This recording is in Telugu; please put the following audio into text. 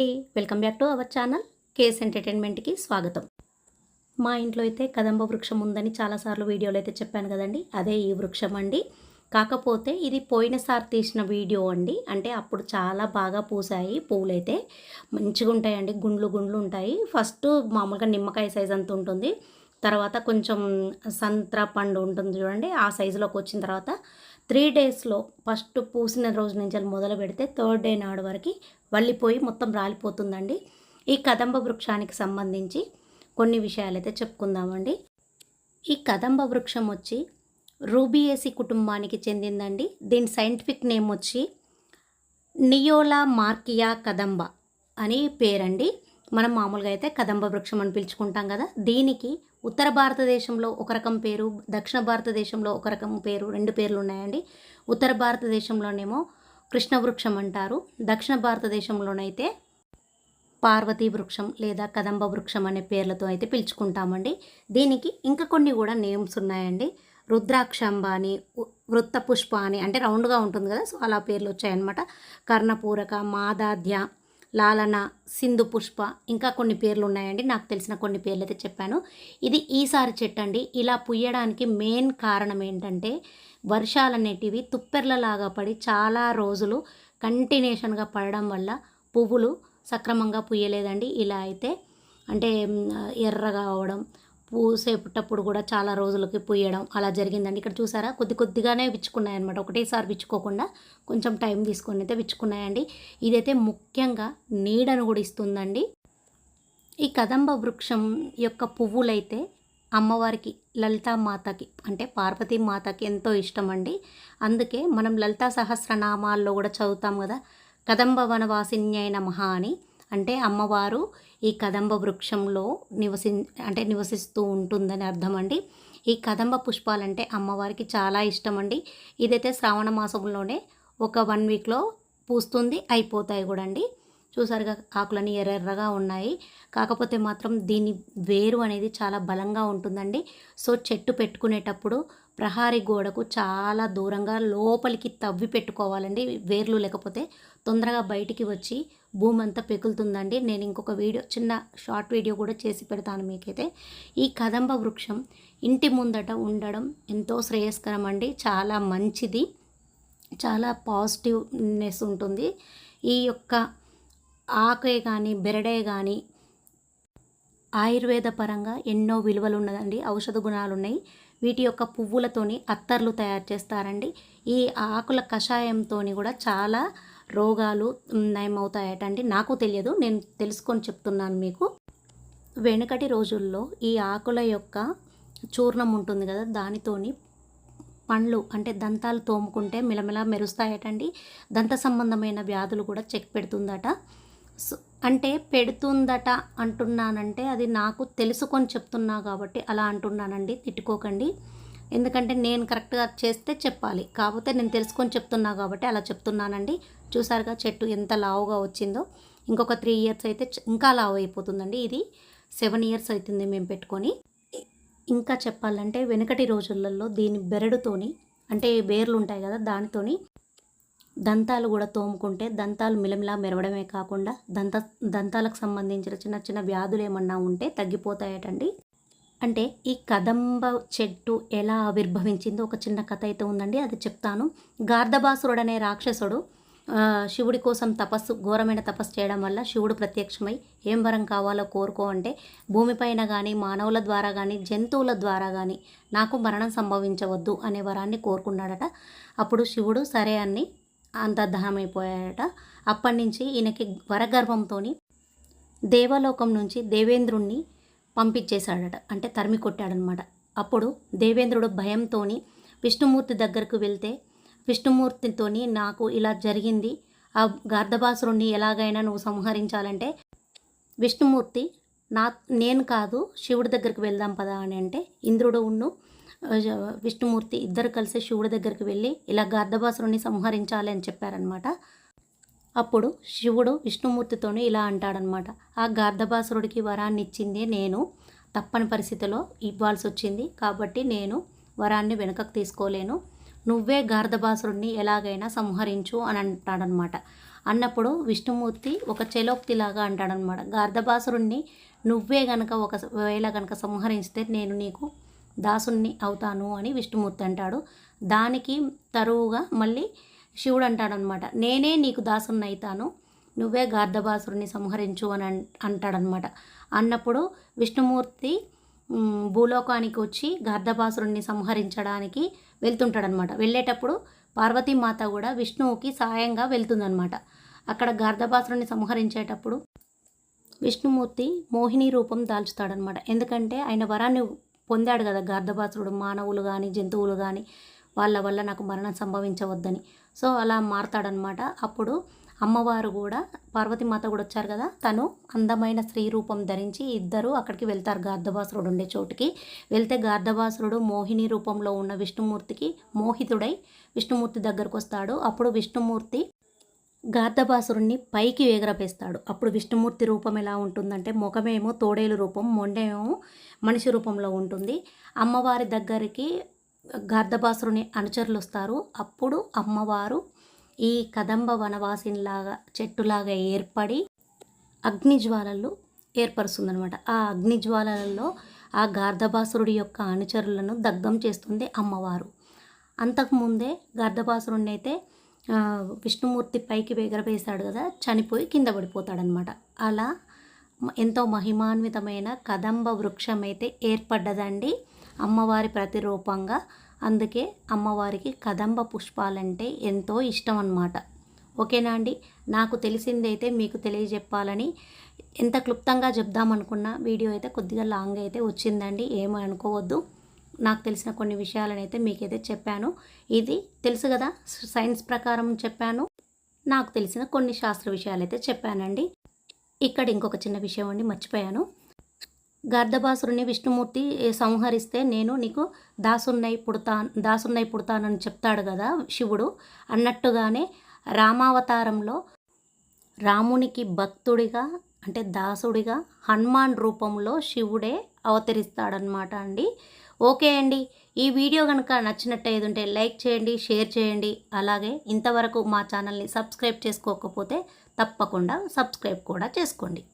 అండి welcome back to our channel. Case ఎంటర్టైన్మెంట్కి స్వాగతం. మా ఇంట్లో అయితే కదంబ వృక్షం ఉందని చాలాసార్లు వీడియోలో అయితే చెప్పాను కదండి. అదే ఈ వృక్షం అండి. కాకపోతే ఇది పోయినసారి తీసిన వీడియో అండి. అంటే అప్పుడు చాలా బాగా పూసాయి పూలైతే. మంచిగా ఉంటాయండి. గుండ్లు గుండ్లు ఉంటాయి. ఫస్ట్ మామూలుగా నిమ్మకాయ సైజ్ అంత ఉంటుంది. తర్వాత కొంచెం సంత్ర పండు ఉంటుంది చూడండి. ఆ సైజులోకి వచ్చిన తర్వాత త్రీ డేస్లో ఫస్ట్ పూసిన రోజు నుంచి మొదలు పెడితే థర్డ్ డే నాడు వరకు వల్లిపోయి మొత్తం రాలిపోతుందండి. ఈ కదంబ వృక్షానికి సంబంధించి కొన్ని విషయాలైతే చెప్పుకుందామండి. ఈ కదంబ వృక్షం వచ్చి రూబియేసి కుటుంబానికి చెందిందండి. దీని సైంటిఫిక్ నేమ్ వచ్చి నియోలా మార్కియా కదంబ అని పేరండి. మనం మామూలుగా అయితే కదంబ వృక్షం అని పిలుచుకుంటాం కదా దీనికి ఉత్తర భారతదేశంలో ఒక రకం పేరు దక్షిణ భారతదేశంలో ఒక రకం పేరు రెండు పేర్లు ఉన్నాయండి. ఉత్తర భారతదేశంలోనేమో కృష్ణ వృక్షం అంటారు. దక్షిణ భారతదేశంలోనైతే పార్వతీ వృక్షం లేదా కదంబ వృక్షం అనే పేర్లతో అయితే పిలుచుకుంటామండి. దీనికి ఇంకా కొన్ని కూడా నేమ్స్ ఉన్నాయండి. రుద్రాక్షంబ అని వృత్త పుష్ప అని అంటే రౌండ్గా ఉంటుంది కదా సో అలా పేర్లు వచ్చాయన్నమాట. కర్ణపూరక మాదాధ్య లాలన సింధు పుష్ప ఇంకా కొన్ని పేర్లు ఉన్నాయండి. నాకు తెలిసిన కొన్ని పేర్లు అయితే చెప్పాను. ఇది ఈసారి చెట్టు అండి ఇలా పుయ్యడానికి మెయిన్ కారణం ఏంటంటే వర్షాలు అనేటివి తుప్పెర్లలాగా పడి చాలా రోజులు కంటిన్యూషన్గా పడడం వల్ల పువ్వులు సక్రమంగా పుయ్యలేదండి. ఇలా అయితే అంటే ఎర్రగా అవడం పూసేటప్పుడు కూడా చాలా రోజులకి పూయడం అలా జరిగిందండి. ఇక్కడ చూసారా? కొద్ది కొద్దిగానే విచ్చుకున్నాయన్నమాట. ఒకటేసారి విచ్చుకోకుండా కొంచెం టైం తీసుకొని అయితే విచ్చుకున్నాయండి. ఇదైతే ముఖ్యంగా నీడను కూడా ఇస్తుందండి. ఈ కదంబ వృక్షం యొక్క పువ్వులైతే అమ్మవారికి లలితామాతకి అంటే పార్వతీ మాతకి ఎంతో ఇష్టం అండి అందుకే మనం లలితా సహస్రనామాల్లో కూడా చదువుతాం కదా కదంబ వనవాసిన్యైన మహా అని. అంటే అమ్మవారు ఈ కదంబ వృక్షంలో నివసి అంటే నివసిస్తూ ఉంటుందని అర్థం అండి ఈ కదంబ పుష్పాలంటే అమ్మవారికి చాలా ఇష్టం అండి ఇదైతే శ్రావణ మాసంలోనే ఒక వన్ వీక్లో పూస్తుంది అయిపోతాయి కూడా అండి చూసారుగా ఆకులన్నీ ఎర్రెర్రగా ఉన్నాయి. కాకపోతే మాత్రం దీని వేరు అనేది చాలా బలంగా ఉంటుందండి. సో చెట్టు పెట్టుకునేటప్పుడు ప్రహారీ గోడకు చాలా దూరంగా లోపలికి తవ్వి పెట్టుకోవాలండి. వేర్లు లేకపోతే తొందరగా బయటికి వచ్చి భూమి అంతా పెకులుతుందండి నేను ఇంకొక వీడియో చిన్న షార్ట్ వీడియో కూడా చేసి పెడతాను మీకైతే. ఈ కదంబ వృక్షం ఇంటి ముందట ఉండడం ఎంతో శ్రేయస్కరం అండి చాలా మంచిది. చాలా పాజిటివ్నెస్ ఉంటుంది. ఈ యొక్క ఆకే కానీ బెరడే కానీ ఆయుర్వేద పరంగా ఎన్నో విలువలు ఉన్నదండి ఔషధ గుణాలు ఉన్నాయి వీటి యొక్క పువ్వులతోని అత్తర్లు తయారు చేస్తారండి. ఈ ఆకుల కషాయంతోని కూడా చాలా రోగాలు నయమవుతాయట అండి నాకు తెలియదు. నేను తెలుసుకొని చెప్తున్నాను మీకు. వెనుకటి రోజుల్లో ఈ ఆకుల యొక్క చూర్ణం ఉంటుంది కదా దానితోని పండ్లు అంటే దంతాలు తోముకుంటే మిలమిల మెరుస్తాయటండి. దంత సంబంధమైన వ్యాధులు కూడా చెక్ పెడుతుందట. సో అంటే పెడుతుందట అంటున్నానంటే అది నాకు తెలుసుకొని చెప్తున్నా కాబట్టి అలా అంటున్నానండి. తిట్టుకోకండి. ఎందుకంటే నేను కరెక్ట్గా చేస్తే చెప్పాలి. కాకపోతే నేను తెలుసుకొని చెప్తున్నా కాబట్టి అలా చెప్తున్నానండి. చూసారుగా చెట్టు ఎంత లావుగా వచ్చిందో. ఇంకొక త్రీ ఇయర్స్ అయితే ఇంకా లావు అయిపోతుందండి. ఇది సెవెన్ ఇయర్స్ అవుతుంది మేము పెట్టుకొని. ఇంకా చెప్పాలంటే వెనకటి రోజులలో దీని బెరడుతోని అంటే బేర్లు ఉంటాయి కదా దానితోని దంతాలు కూడా తోముకుంటే దంతాలు మిలమిలా మెరవడమే కాకుండా దంత దంతాలకు సంబంధించిన చిన్న చిన్న వ్యాధులు ఏమన్నా ఉంటే తగ్గిపోతాయటండి. అంటే ఈ కదంబ చెట్టు ఎలా ఆవిర్భవించిందో ఒక చిన్న కథ అయితే ఉందండి. అది చెప్తాను. గార్ధబాసురుడు అనే రాక్షసుడు శివుడి కోసం తపస్సు ఘోరమైన తపస్సు చేయడం వల్ల శివుడు ప్రత్యక్షమై ఏం వరం కావాలో కోరుకో అంటే భూమిపైన కానీ మానవుల ద్వారా కానీ జంతువుల ద్వారా కానీ నాకు మరణం సంభవించవద్దు అనే వరాన్ని కోరుకున్నాడట. అప్పుడు శివుడు సరే అని అంతర్ధానమైపోయాడట. అప్పటి నుంచి ఈయనకి వరగర్భంతో దేవలోకం నుంచి దేవేంద్రుణ్ణి పంపించేశాడట. అంటే తరిమి కొట్టాడనమాట అప్పుడు దేవేంద్రుడు భయంతోని విష్ణుమూర్తి దగ్గరకు వెళ్తే విష్ణుమూర్తితోని నాకు ఇలా జరిగింది. ఆ గార్ధబాసురుణ్ణి ఎలాగైనా నువ్వు సంహరించాలంటే విష్ణుమూర్తి నా నేను కాదు శివుడి దగ్గరికి వెళ్దాం పదా అని అంటే ఇంద్రుడు ఉన్ను విష్ణుమూర్తి ఇద్దరు కలిసి శివుడి దగ్గరికి వెళ్ళి ఇలా గార్ధబాసురుణ్ణి సంహరించాలి అని చెప్పారనమాట అప్పుడు శివుడు విష్ణుమూర్తితోని ఇలా అంటాడనమాట ఆ గార్ధబాసురుడికి వరాన్ని ఇచ్చింది నేను. తప్పని పరిస్థితిలో ఇవ్వాల్సి వచ్చింది కాబట్టి నేను వరాన్ని వెనుకకు తీసుకోలేను. నువ్వే గార్ధబాసురుడిని ఎలాగైనా సంహరించు అని అంటాడనమాట. అన్నప్పుడు విష్ణుమూర్తి ఒక చెలోక్తిలాగా అంటాడనమాట. గార్ధబాసురుణ్ణి నువ్వే గనక ఒక వేళ గనక సంహరిస్తే నేను నీకు దాసుణ్ణి అవుతాను అని విష్ణుమూర్తి అంటాడు. దానికి తరువుగా మళ్ళీ శివుడు అంటాడనమాట. నేనే నీకు దాసుణ్ణి అవుతాను నువ్వే గార్ధబాసురుని సంహరించు అని అంటాడనమాట. అన్నప్పుడు విష్ణుమూర్తి భూలోకానికి వచ్చి గర్ధపాసురుణ్ణి సంహరించడానికి వెళ్తుంటాడనమాట వెళ్ళేటప్పుడు పార్వతీమాత కూడా విష్ణువుకి సాయంగా వెళ్తుందనమాట అక్కడ గర్ధపాసురుణ్ణి సంహరించేటప్పుడు విష్ణుమూర్తి మోహిని రూపం దాల్చుతాడనమాట ఎందుకంటే ఆయన వరాన్ని పొందాడు కదా గార్ధబాసురుడు మానవులు కానీ జంతువులు కానీ వాళ్ళ వల్ల నాకు మరణం సంభవించవద్దని. సో అలా మారతాడనమాట అప్పుడు అమ్మవారు కూడా పార్వతీమాత కూడా వచ్చారు కదా తను అందమైన స్త్రీ రూపం ధరించి ఇద్దరు అక్కడికి వెళ్తారు గార్ధభాసురుడు ఉండే చోటుకి. వెళ్తే గార్ధబాసురుడు మోహిని రూపంలో ఉన్న విష్ణుమూర్తికి మోహితుడై విష్ణుమూర్తి దగ్గరకు వస్తాడు. అప్పుడు విష్ణుమూర్తి గార్ధభాసురుణ్ణి పైకి ఎగరపేస్తాడు అప్పుడు విష్ణుమూర్తి రూపం ఎలా ఉంటుందంటే ముఖమేమో తోడేలు రూపం మొండేమో మనిషి రూపంలో ఉంటుంది. అమ్మవారి దగ్గరికి గార్ధబాసురుని అనుచరులు వస్తారు అప్పుడు అమ్మవారు ఈ కదంబ వనవాసినిలాగా చెట్టులాగా ఏర్పడి అగ్నిజ్వాలలు ఏర్పరుస్తుందనమాట ఆ అగ్నిజ్వాలలలో ఆ గార్ధబాసురుడి యొక్క అనుచరులను దగ్ధం చేస్తుంది అమ్మవారు. అంతకుముందే గార్ధబాసురుడిని అయితే విష్ణుమూర్తి పైకి ఎగరవేశాడు కదా చనిపోయి కింద పడిపోతాడనమాట అలా ఎంతో మహిమాన్వితమైన కదంబ వృక్షం అయితే ఏర్పడ్డదండి. అమ్మవారి ప్రతిరూపంగా అందుకే అమ్మవారికి కదంబ పుష్పాలంటే ఎంతో ఇష్టం అన్నమాట ఓకేనా అండి? నాకు తెలిసిందైతే మీకు తెలియజెప్పాలని ఎంత క్లుప్తంగా చెప్దామనుకున్న వీడియో అయితే కొద్దిగా లాంగ్ అయితే వచ్చిందండి ఏమీ అనుకోవద్దు. నాకు తెలిసిన కొన్ని విషయాలనైతే మీకైతే చెప్పాను. ఇది తెలుసు కదా సైన్స్ ప్రకారం చెప్పాను. నాకు తెలిసిన కొన్ని శాస్త్ర విషయాలు అయితే చెప్పానండి. ఇక్కడ ఇంకొక చిన్న విషయం అండి మర్చిపోయాను. గర్ధబాసురుని విష్ణుమూర్తి సంహరిస్తే నేను నీకు దాసున్నై పుడతా దాసున్నై పుడతానని చెప్తాడు కదా శివుడు. అన్నట్టుగానే రామావతారంలో రామునికి భక్తుడిగా అంటే దాసుడిగా హనుమాన్ రూపంలో శివుడే అవతరిస్తాడనమాట అండి. ఓకే అండి. ఈ వీడియో కనుక నచ్చినట్టయితే ఉంటే లైక్ చేయండి షేర్ చేయండి. అలాగే ఇంతవరకు మా ఛానల్ని సబ్స్క్రైబ్ చేసుకోకపోతే తప్పకుండా సబ్స్క్రైబ్ కూడా చేసుకోండి.